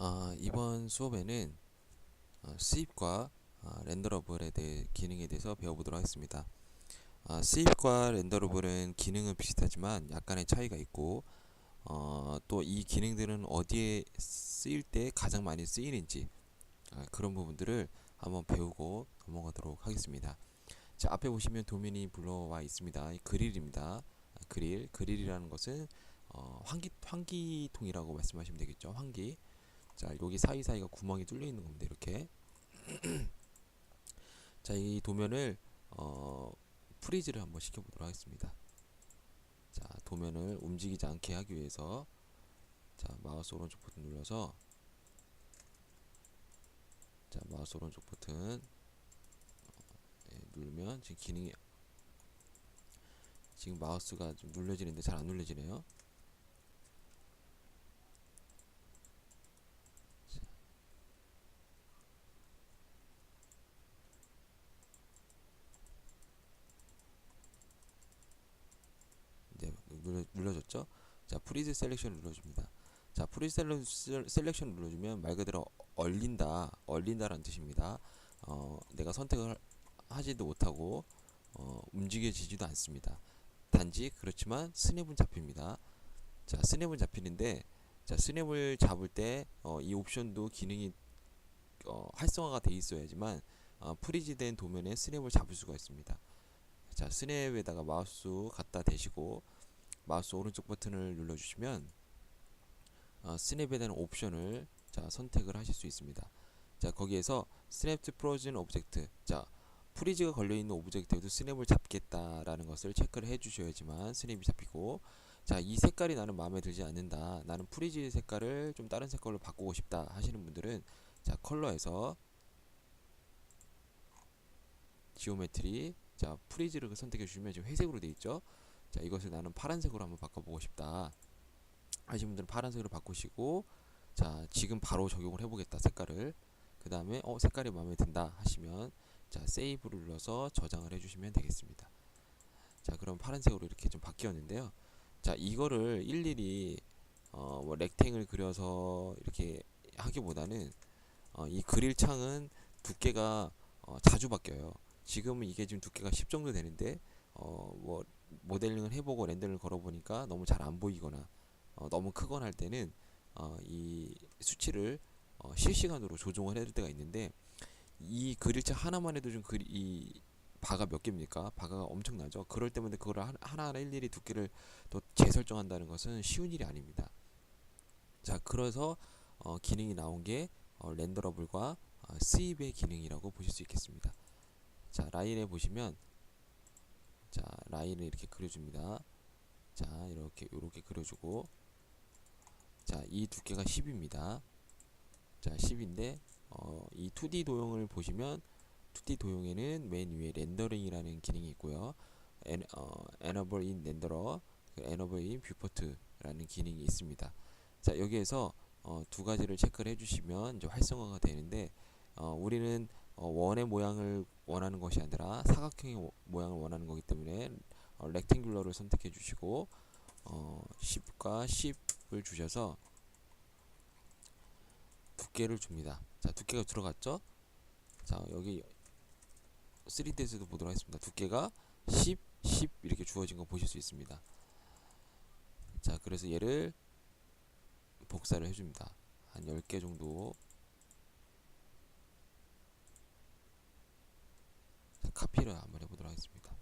아, 이번 수업에는 어, 스윕과 아, 렌더러블에 대해 기능에 대해서 배워보도록 하겠습니다. 아, 스윕과 렌더러블은 기능은 비슷하지만 약간의 차이가 있고 어, 또 이 기능들은 어디에 쓰일 때 가장 많이 쓰이는지 아, 그런 부분들을 한번 배우고 넘어가도록 하겠습니다. 자, 앞에 보시면 도면이 불러와 있습니다. 이 그릴입니다. 아, 그릴, 그릴이라는 것은 어, 환기 환기통이라고 말씀하시면 되겠죠. 환기. 자, 여기 사이사이가 구멍이 뚫려 있는 겁니다. 이렇게. 자, 이 도면을 어, 프리즈를 한번 시켜보도록 하겠습니다. 자, 도면을 움직이지 않게 하기 위해서 자, 마우스 오른쪽 버튼 눌러서 자, 마우스 오른쪽 버튼 어, 예, 누르면 지금 기능이 지금 마우스가 좀 눌려지는데 잘 안 눌려지네요. 이제 눌러, 눌러줬죠? 자, 프리즈 셀렉션 눌러줍니다. 자, 프리즈 셀렉- 셀렉션 눌러주면 말 그대로 얼린다, 얼린다라는 뜻입니다. 어, 내가 선택을 하지도 못하고 어, 움직여지지도 않습니다. 단지 그렇지만 스냅은 잡힙니다. 자, 스냅은 잡히는데 자, 스냅을 잡을 때 어, 이 옵션도 기능이 어, 활성화가 돼 있어야지만 어, 프리즈된 도면에 스냅을 잡을 수가 있습니다. 자, 스냅에다가 마우스 갖다 대시고 마우스 오른쪽 버튼을 눌러주시면 어, 스냅에 대한 옵션을 자 선택을 하실 수 있습니다. 자 거기에서 스냅 투 프로즌 오브젝트 자 프리즈가 걸려 있는 오브젝트에도 스냅을 잡겠다라는 것을 체크를 해주셔야지만 스냅이 잡히고 자 이 색깔이 나는 마음에 들지 않는다 나는 프리즈 색깔을 좀 다른 색깔로 바꾸고 싶다 하시는 분들은 자 컬러에서 지오메트리 자 프리즈를 선택해 주시면 지금 회색으로 되어 있죠 자 이것을 나는 파란색으로 한번 바꿔보고 싶다. 하시는 분들은 파란색으로 바꾸시고 자 지금 바로 적용을 해보겠다 색깔을. 그 다음에 어 색깔이 마음에 든다 하시면 자 세이브를 눌러서 저장을 해주시면 되겠습니다. 자 그럼 파란색으로 이렇게 좀 바뀌었는데요. 자 이거를 일일이 어 뭐 렉탱을 그려서 이렇게 하기보다는 어, 이 그릴 창은 두께가 어, 자주 바뀌어요. 지금은 이게 지금 두께가 10 정도 되는데 어뭐 모델링을 해보고 렌더를 걸어보니까 너무 잘 안 보이거나 어, 너무 크거나 할 때는 어, 이 수치를 어, 실시간으로 조정을 해야 될 때가 있는데 이 그릴체 하나만 해도 좀 그리 이 바가 몇 개입니까? 바가 엄청나죠. 그럴 때마다 그걸 하- 하나하나 일일이 두께를 또 재설정한다는 것은 쉬운 일이 아닙니다. 자, 그래서 어, 기능이 나온 게 어, 렌더러블과 어, 스윕의 기능이라고 보실 수 있겠습니다. 자, 라인에 보시면 자, 라인을 이렇게 그려줍니다. 자, 이렇게 이렇게 그려주고 자, 이 두께가 10입니다. 자, 10인데 어, 이 2D 도형을 보시면 2D 도형에는 맨 위에 렌더링이라는 기능이 있고요. 엔, 어, enable in renderer, 그 enable in viewport라는 기능이 있습니다. 자, 여기에서 어, 두 가지를 체크를 해주시면 이제 활성화가 되는데 어, 우리는 어, 원의 모양을 원하는 것이 아니라 사각형의 모- 모양을 원하는 거기 때문에 어, 렉탱귤러를 선택해 주시고 어, 10과 10을 주셔서 두께를 줍니다. 자, 두께가 들어갔죠? 자, 여기 3D에서도 보도록 하겠습니다. 두께가 10, 10 이렇게 주어진 거 보실 수 있습니다. 자, 그래서 얘를 복사를 해줍니다. 한 10개 정도. 자, 카피를 한번 해보도록 하겠습니다.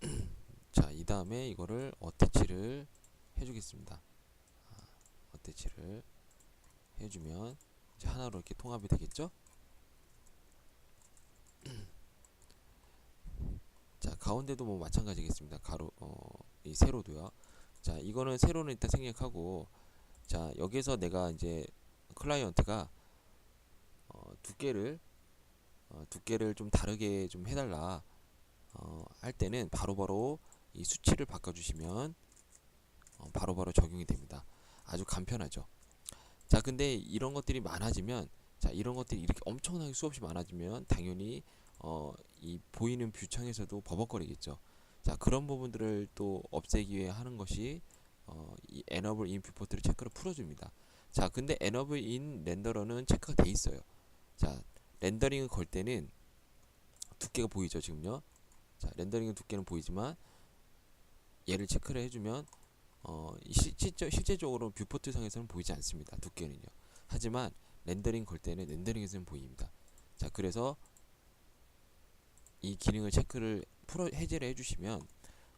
자, 이 다음에 이거를 어태치를 해주겠습니다. 아, 어태치를 해주면 이제 하나로 이렇게 통합이 되겠죠? 자, 가운데도 뭐 마찬가지겠습니다. 가로, 어, 이 세로도요. 자, 이거는 세로는 일단 생략하고, 자, 여기서 내가 이제 클라이언트가 어, 두께를 어, 두께를 좀 다르게 좀 해달라 어, 할 때는 바로바로 이 수치를 바꿔주시면 어, 바로바로 적용이 됩니다. 아주 간편하죠. 자, 근데 이런 것들이 많아지면 자, 이런 것들이 이렇게 엄청나게 수없이 많아지면 당연히 어, 이 보이는 뷰 창에서도 버벅거리겠죠. 자 그런 부분들을 또 없애기 위해 하는 것이 어, 이 enable in viewport를 체크를 풀어줍니다. 자 근데 enable in 렌더러는 체크가 돼 있어요. 자 렌더링을 걸 때는 두께가 보이죠 지금요. 자 렌더링의 두께는 보이지만 얘를 체크를 해주면 어, 이 실질적, 실제적으로 뷰포트 상에서는 보이지 않습니다. 두께는요. 하지만 렌더링 걸 때는 렌더링에서는 보입니다. 자 그래서 이 기능을 체크를 풀어 해제를 해주시면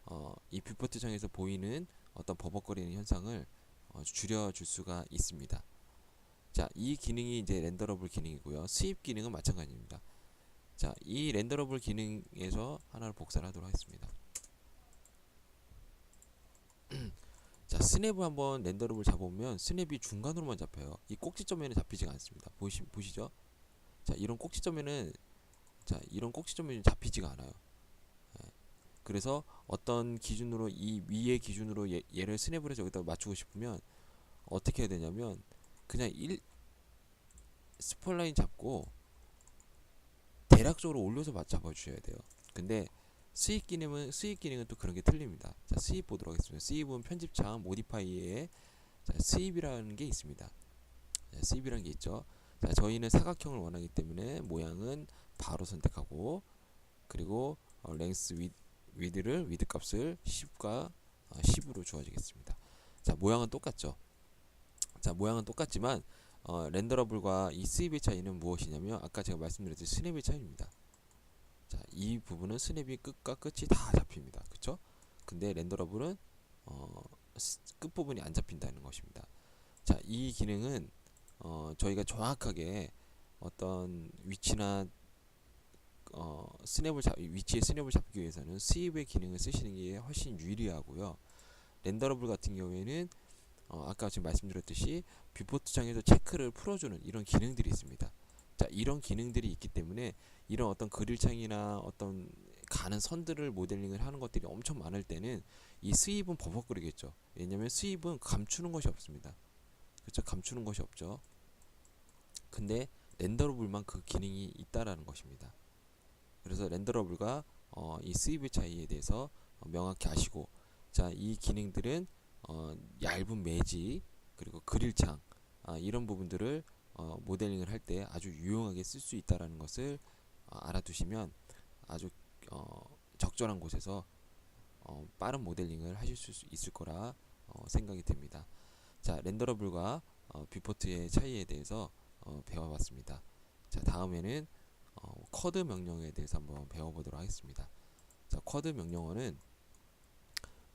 어, 이 뷰포트 창에서 보이는 어떤 버벅거리는 현상을 어, 줄여줄 수가 있습니다. 자, 이 기능이 이제 렌더러블 기능이고요. 스윕 기능은 마찬가지입니다. 자, 이 렌더러블 기능에서 하나를 복사를 하도록 하겠습니다. 자, 스냅을 한번 렌더러블 잡아보면 스냅이 중간으로만 잡혀요. 이 꼭지점에는 잡히지가 않습니다. 보시, 보시죠? 자, 이런 꼭지점에는 자, 이런 꼭지점이 잡히지가 않아요. 예. 그래서 어떤 기준으로 이 위의 기준으로 얘, 얘를 스냅을 해서 여기다 맞추고 싶으면 어떻게 해야 되냐면 그냥 1 스폴라인 잡고 대략적으로 올려서 맞- 잡아 주셔야 돼요. 근데 스윕 기능은 스윕 기능은 또 그런 게 틀립니다. 자, 스윕 보도록 하겠습니다. 스윕은 편집창 모디파이에 자, 스윕이라는 게 있습니다. 자, 스윕이라는 게 있죠. 자, 저희는 사각형을 원하기 때문에 모양은 바로 선택하고 그리고 어, 랭스 위, 위드를 위드 값을 10과 어, 10으로 주어지겠습니다. 자, 모양은 똑같죠. 자, 모양은 똑같지만 어, 렌더러블과 이 스윕의 차이는 무엇이냐면 아까 제가 말씀드렸듯이 스냅의 차이입니다. 자, 이 부분은 스냅이 끝과 끝이 다 잡힙니다. 그쵸? 근데 렌더러블은 어, 스- 끝부분이 안 잡힌다는 것입니다. 자, 이 기능은 어, 저희가 정확하게 어떤 위치나 어, 스냅을 잡, 위치의 스냅을 잡기 위해서는 스윕의 기능을 쓰시는 게 훨씬 유리하고요. 렌더러블 같은 경우에는 어, 아까 지금 말씀드렸듯이 뷰포트 창에서 체크를 풀어주는 이런 기능들이 있습니다. 자, 이런 기능들이 있기 때문에 이런 어떤 그릴 창이나 어떤 가는 선들을 모델링을 하는 것들이 엄청 많을 때는 이 스윕은 버벅거리겠죠. 왜냐면 스윕은 감추는 것이 없습니다. 그렇죠? 감추는 것이 없죠. 근데 렌더러블만 그 기능이 있다라는 것입니다. 그래서 렌더러블과 어, 이 스윕의 차이에 대해서 어, 명확히 아시고 자, 이 기능들은 어, 얇은 매지 그리고 그릴창 아, 이런 부분들을 어, 모델링을 할 때 아주 유용하게 쓸 수 있다라는 것을 어, 알아두시면 아주 어, 적절한 곳에서 어, 빠른 모델링을 하실 수 있을 거라 어, 생각이 됩니다. 자, 렌더러블과 어, 뷰포트의 차이에 대해서 어, 배워봤습니다. 자, 다음에는 어, 쿼드 명령에 대해서 한번 배워보도록 하겠습니다. 자, 쿼드 명령어는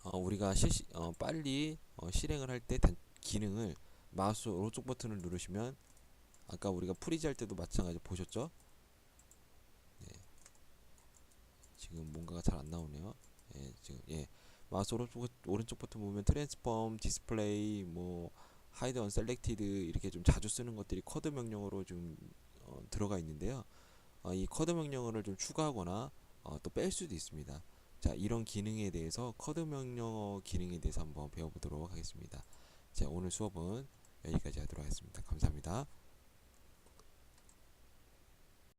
어, 우리가 실시, 어, 빨리 어, 실행을 할 때 기능을 마우스 오른쪽 버튼을 누르시면 아까 우리가 프리즈 할 때도 마찬가지 보셨죠? 네. 지금 뭔가가 잘 안 나오네요. 예, 지금 예. 마우스 오른쪽 오른쪽 버튼 보면 트랜스폼, 디스플레이, 뭐 하이드 언 셀렉티드 이렇게 좀 자주 쓰는 것들이 쿼드 명령어로 좀 어, 들어가 있는데요. 어, 이 쿼드 명령어를 좀 추가하거나 어, 또 뺄 수도 있습니다. 자, 이런 기능에 대해서 쿼드 명령어 기능에 대해서 한번 배워보도록 하겠습니다. 자, 오늘 수업은 여기까지 하도록 하겠습니다. 감사합니다.